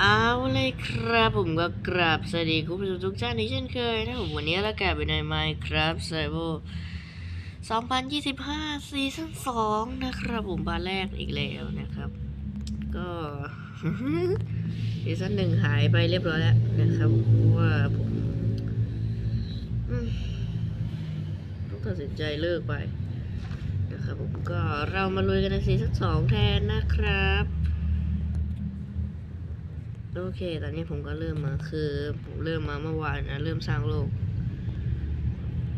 เอาเลยครับผมก็กราบสวัสดีคุณผู้ชมทุกท่านอีเช่นเคยนะผมวันนี้เรากลับไปใน Minecraft Survival 2025 ซีซั่น2นะครับผมบาแรกอีกแล้วนะครับ ก็ซีซั่นหนึ่งหายไปเรียบร้อยแล้วนะครับว่าผมอืมต้องตัดสินใจเลิกไปนะครับผมก็เรามาลุยกันในซีซั่นสองแทนนะครับ โอเค ตอนนี้ผมก็เริ่มมา คือผมเริ่มมาเมื่อวานนะ เริ่มสร้างโลก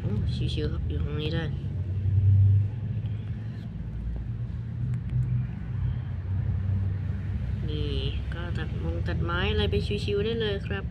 โอ้ชิวๆครับ อยู่ตรงนี้ได้นี่ก็ตัดมงตัดไม้อะไรไปชิวๆได้เลยครับ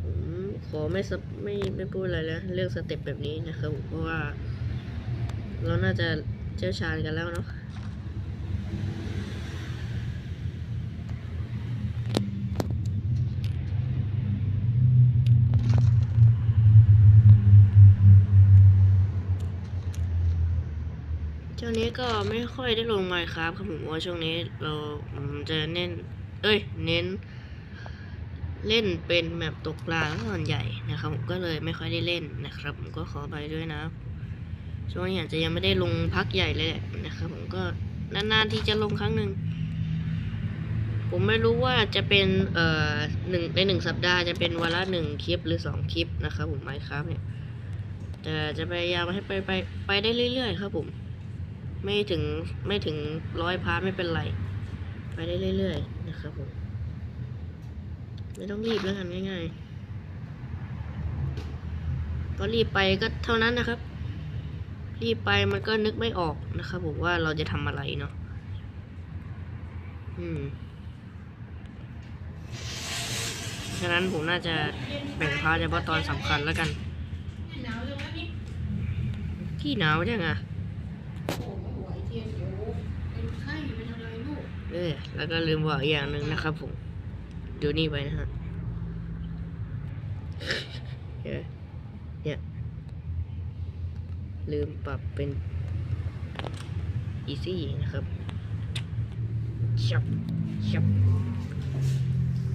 ผมขอไม่สปไม่ไม่พูดอะไรแล้วเลือกสเต็ปแบบนี้นะครับเพราะว่า เราน่าจะเชี่ยวชาญกันแล้วเนาะ วงนี้ก็ไม่ค่อยได้ลงไมค์ครับครับผมว่าช่วงนี้เราจะเน้น เอ้ย เน้น เล่นเป็นแมปตกปลาส่วนใหญ่นะครับผมก็เลยไม่ค่อยได้เล่นนะครับ ผมก็ขอไปด้วยนะ ช่วงนี้อาจจะยังไม่ได้ลงพักใหญ่เลยแหละนะครับผมก็นานๆที่จะลงครั้งหนึ่งผมไม่รู้ว่าจะเป็นเอ่อหนึ่งในหนึ่งสัปดาห์จะเป็นวันละหนึ่งคลิปหรือสองคลิปนะครับผมไมค์ครับเนี่ยแต่จะพยายามให้ไปไปไปได้เรื่อยๆครับผม ไม่ถึงไม่ถึงร้อยพาร์ทไม่เป็นไร ไปได้เรื่อยๆนะครับผมไม่ต้องรีบแล้วกันง่ายๆ ก็รีบไปก็เท่านั้นนะครับ รีบไปมันก็นึกไม่ออกนะครับผมว่าเราจะทำอะไรเนาะอืมฉะนั้นผมน่าจะแบ่งพาร์ทเฉพาะตอนสำคัญแล้วกัน ที่หนาวจังอะ โอ้ไม่ไหวเทียนเดี๋ยวเป็นไข้เป็นอะไรลูก เออแล้วก็ลืมบอกอย่างหนึ่งนะครับผมดูนี่ไปนะฮะเออเนี่ยลืมปรับเป็น easy นะครับชับชับ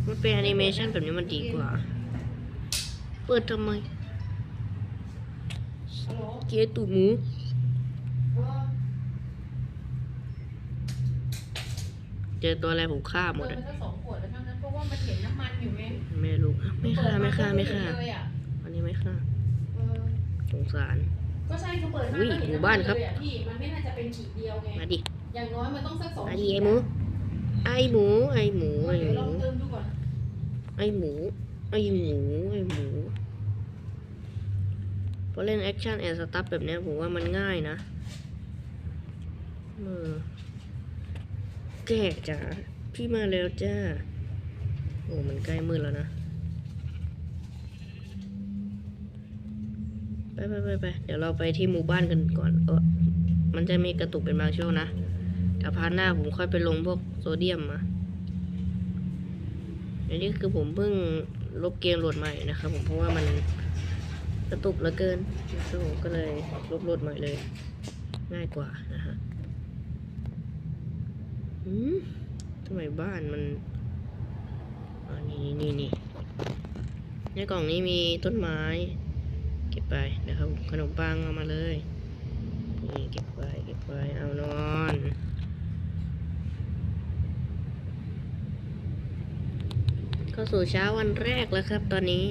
มันเป็นแอนิเมชันแบบนี้มันดีกว่า เปิดทำไมเกียตูหมู เออ เจอตัวอะไรผมฆ่าหมเปิดดอะไปสักสองขวดแล้วทั้งนั้นเพราะว่ามันเห็นน้ำมันอยู่ไงไม่รู้ไม่ฆ่าไม่ฆ่าไม่ฆ่า เปิดเลยอะอันนี้ไม่ฆ่าเออสงสาร ก็ใช่คือเปิดมาอุ้ยก็เห็นหมู่น้ำบ้ามันนครับ เลยอะพี่มันไม่น่าจะเป็นขีดเดียวไงมาดิอย่างน้อยมันต้องสักสองไอขีดหมู ไอหมูไอหมูไอเดี๋ยวหลมูองเติมดูก่อนไอหมูไอหมูไอหมูพอเล่นแอคชั่นแอนสตัฟแบบเนี้ยผมว่ามันง่ายนะเออ แก่จ้าพี่มาแล้วจ้า โอ้ มันใกล้มืดแล้วนะ ไปไปไปไปเดี๋ยวเราไปที่หมู่บ้านกันก่อน เออมันจะมีกระตุกเป็นบางช่วงนะแต่พาร์ทหน้าผมค่อยไปลงพวกโซเดียมมาอันนี้คือผมเพิ่งลบเกมโหลดใหม่นะครับผมเพราะว่ามันกระตุกเหลือเกินผมก็เลยลบโหลดใหม่เลย ง่ายกว่านะฮะ อืมทำไมบ้านมันอ่านี่นี่นี่ในกล่องนี้มีต้นไม้ เก็บไปนะครับ ขนมปังเอามาเลยนี่เก็บไปเก็บไปเอานอนเข้าสู่เช้าวันแรกแล้วครับ ตอนนี้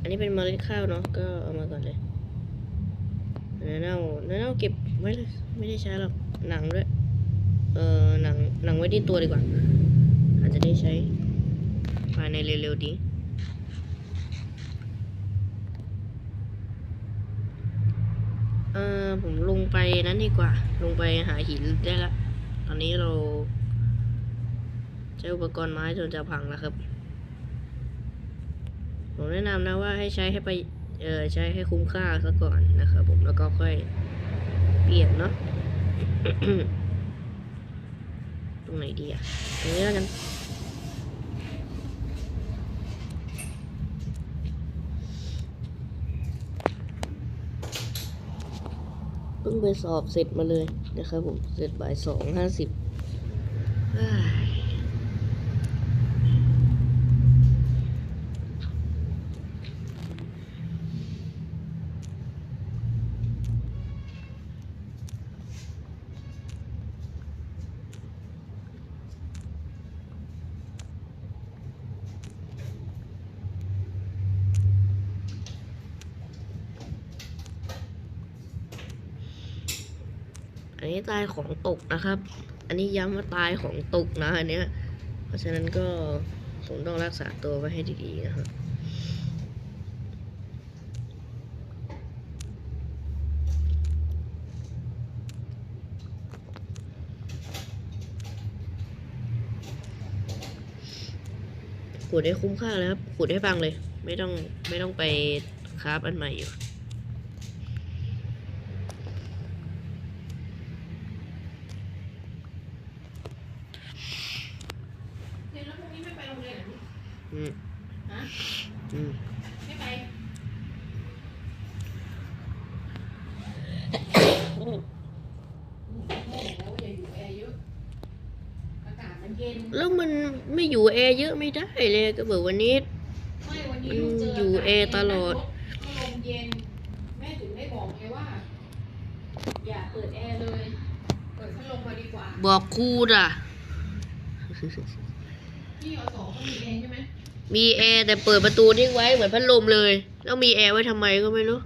อันนี้เป็นเมล็ดข้าวเนาะก็เอามาก่อนเลยเนื้อเน่าเนื้อเน่าเก็บไว้เลยไม่ได้ใช้หรอกหนังด้วย เออหนังหนังไว้ที่ตัวดีกว่า อาจจะได้ใช้ภายในเร็วๆดีเออผมลงไปนั้นดีกว่า ลงไปหาหินได้ละ ตอนนี้เราใช้อุปกรณ์ไม้จนจะพังแล้วครับ ผมแนะนำนะว่าให้ใช้ให้ไปเออใช้ให้คุ้มค่าซะก่อนนะครับผมแล้วก็ค่อยเปลี่ยนเนาะ ตรงไหนดีอะตรงนี้แล้วกันเพิ่งไปสอบเสร็จมาเลยนะครับผม เสร็จบ่ายสองห้าสิบ เอ้ย อันนี้ตายของตกนะครับ อันนี้ย้ำว่าตายของตกนะอันเนี้ย เพราะฉะนั้นก็ผมต้องรักษาตัวไว้ให้ดีๆนะครับขูดได้คุ้มค่าเลยครับขูดให้ฟังเลย ไม่ต้องไม่ต้องไปคราฟอันใหม่อยู่นแล้วพรุ่งนี้ไม่ไปโรงเรียนเหรอ อืม ฮะ อืม ไม่ไปแล้วอย่าอยู่แอร์เยอะอากาศมันเย็นแล้วมันไม่อยู่แอร์เยอะไม่ได้เลยก็บอกวันนี้ไม่วันนี้มันลูกเจออยู่ากาศแอร์ตลอดก็ลมเย็นแม่ถึงได้บอกไงว่า อย่าเปิดแอร์เลย เปิดพัดลมมาดีกว่า บอกครูด่ะที่อสเขามีแอร์ใช่ไหม มีแอร์แต่เปิดประตูทิ้งไว้เหมือนพัดลมเลย แล้วมีแอร์ไว้ทำไมก็ไม่รู้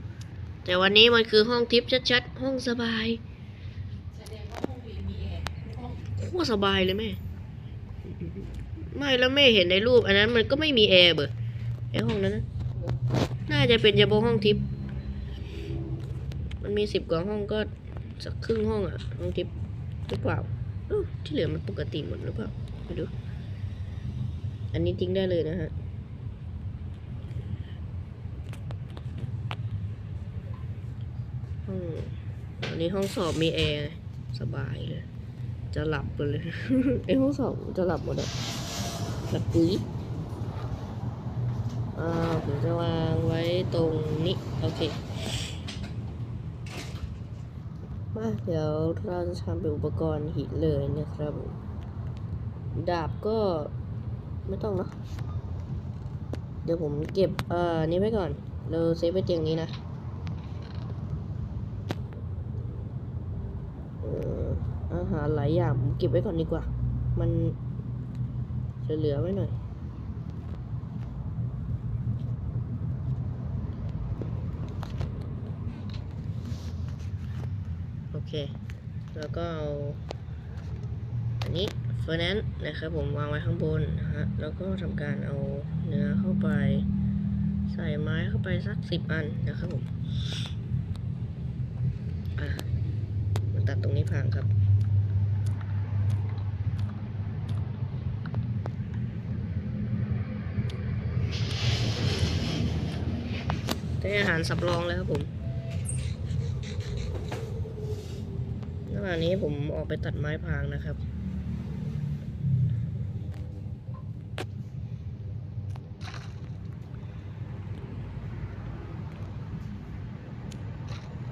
แต่วันนี้มันคือห้องทิพย์ชัดๆ ห้องสบายแสดงว่าห้องเรียนมีแอร์ทุกห้องโคตรสบายเลยแม่ ไม่แล้วแม่เห็นในรูป อันนั้นมันก็ไม่มีแอร์เบอร์ไอห้องนั้นนะน่าจะเป็นเฉพาะห้องทิพย์มันมีสิบกว่าห้องก็สักครึ่งห้องอะห้องทิพย์หรือเปล่าที่เหลือมันปกติหมดหรือเปล่าไม่รู้ อันนี้ทิ้งได้เลยนะฮะห้องอันนี้ห้องสอบมีแอร์สบายเลย จะหลับไปเลยไอห้องสอบจะหลับหมดอะหลับปุ๋ยอ่าผมจะวางไว้ตรงนี้ โอเค มาเดี๋ยวเราจะทำเป็นอุปกรณ์หินเลยนะครับ ดาบก็ ไม่ต้องเนาะเดี๋ยวผมเก็บเอ่อนี้ไว้ก่อน เราเซฟไว้เตียงนี้นะเอ่ออาหารหลายอย่างผมเก็บไว้ก่อนดีกว่า มันเหลือๆไว้หน่อยโอเค แล้วก็เอาอันนี้เฟอร์นันนะครับผมวางไว้ข้างบนะฮะแล้วก็ทำการเอาเนื้อเข้าไป ใส่ไม้เข้าไปสักสิบอันนะครับผมมันตัดตรงนี้พังครับได้อาหารสำรองแล้วครับผมระหว่างนี้ผมออกไปตัดไม้พางนะครับ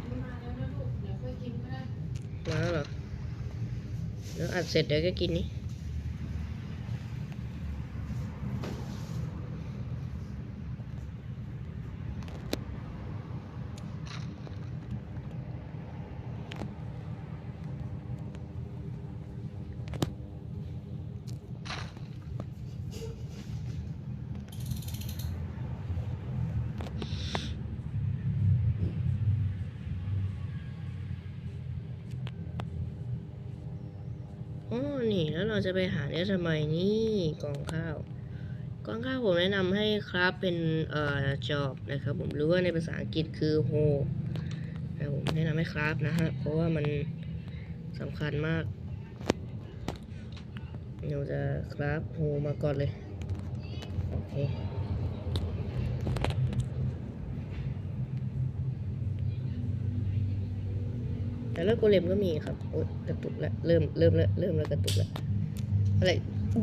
ไม่มาแล้วนะลูก เดี๋ยวค่อยกินก็ได้ มาแล้วเหรอ แล้ว อ๋อนี่แล้วเราจะไปหาเนี่ยทำไมนี่กองข้าวกองข้าวผมแนะนำให้ครับเป็นเอ่อ job นะครับ ผมหรือว่าในภาษาอังกฤษคือ hoe นะผมแนะนำให้ครับนะฮะเพราะว่ามันสำคัญมากเราจะครับ hoe มาก่อนเลยโอเค แต่เลิกโกเลมก็มีครับโอ๊ยกระตุกแล้วเริ่มเริ่มแล้วเริ่มแล้วกระตุกแล้วอะไร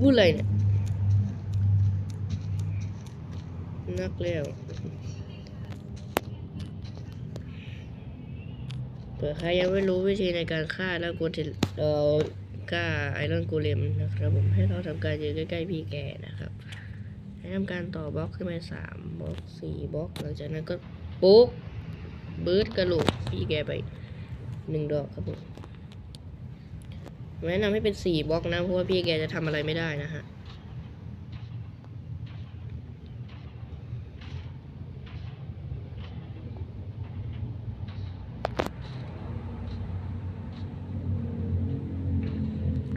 พูดอะไรเนี่ยนักแล้วเผื่อใครยังไม่รู้วิธีในการฆ่าแล้วกดเรากล้าไอรอนกูเลมนะครับผมให้เราทำการยืนใกล้ๆพี่แกนะครับให้ทำการต่อบล็อกขึ้นไปสามบล็อกสี่บล็อกหลังจากนั้นก็ปุ๊กบืดกระโหลกพี่แกไป หนึ่งดอกครับผมแนะนำให้เป็นสี่บล็อกนะ เพราะว่าพี่แกจะทำอะไรไม่ได้นะฮะ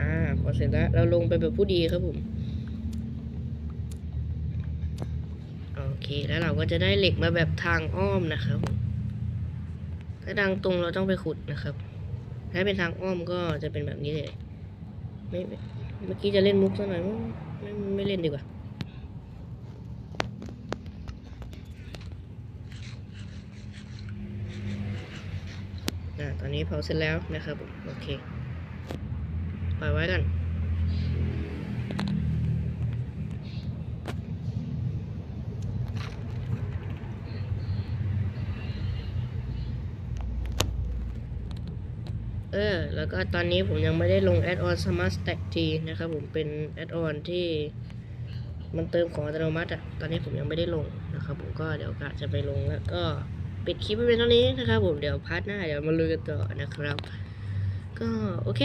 อ่าพอเสร็จแล้วเราลงไปแบบผู้ดีครับผม โอเคแล้วเราก็จะได้เหล็กมาแบบทางอ้อมนะครับผม ถ้าทางตรงเราต้องไปขุดนะครับ ถ้าเป็นทางอ้อมก็จะเป็นแบบนี้เลย ไม่เมื่อกี้จะเล่นมุกซะหน่อยไม่ไม่ไม่เล่นดีกว่าอ่าตอนนี้เผาเสร็จแล้วนะครับผมโอเคปล่อยไว้กัน ออแล้วก็ตอนนี้ผมยังไม่ได้ลงแอดออน Smart Stack T นะครับผมเป็นแอดออนที่มันเติมของอัตโนมัติอะตอนนี้ผมยังไม่ได้ลงนะครับผมก็เดี๋ยวกะจะไปลงแล้วก็ปิดคลิปไว้เป็นเท่านี้นะครับผมเดี๋ยวพาร์ทหน้าเดี๋ยวมาลุยกันต่อนะครับ ก็โอเค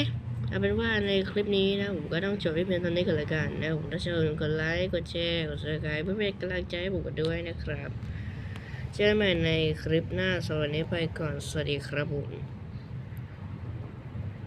เอาเป็นว่าในคลิปนี้นะผมก็ต้องจบไว้เพียงเท่านี้ก่อนละกันนะผมถ้าชอบกดไลค์กดแชร์กดซับสไครป์เพื่อเป็นกำลังใจให้ผมกันด้วยนะครับ เจอกันใหม่ในคลิปหน้าสวัสดีไปก่อนสวัสดีครับผม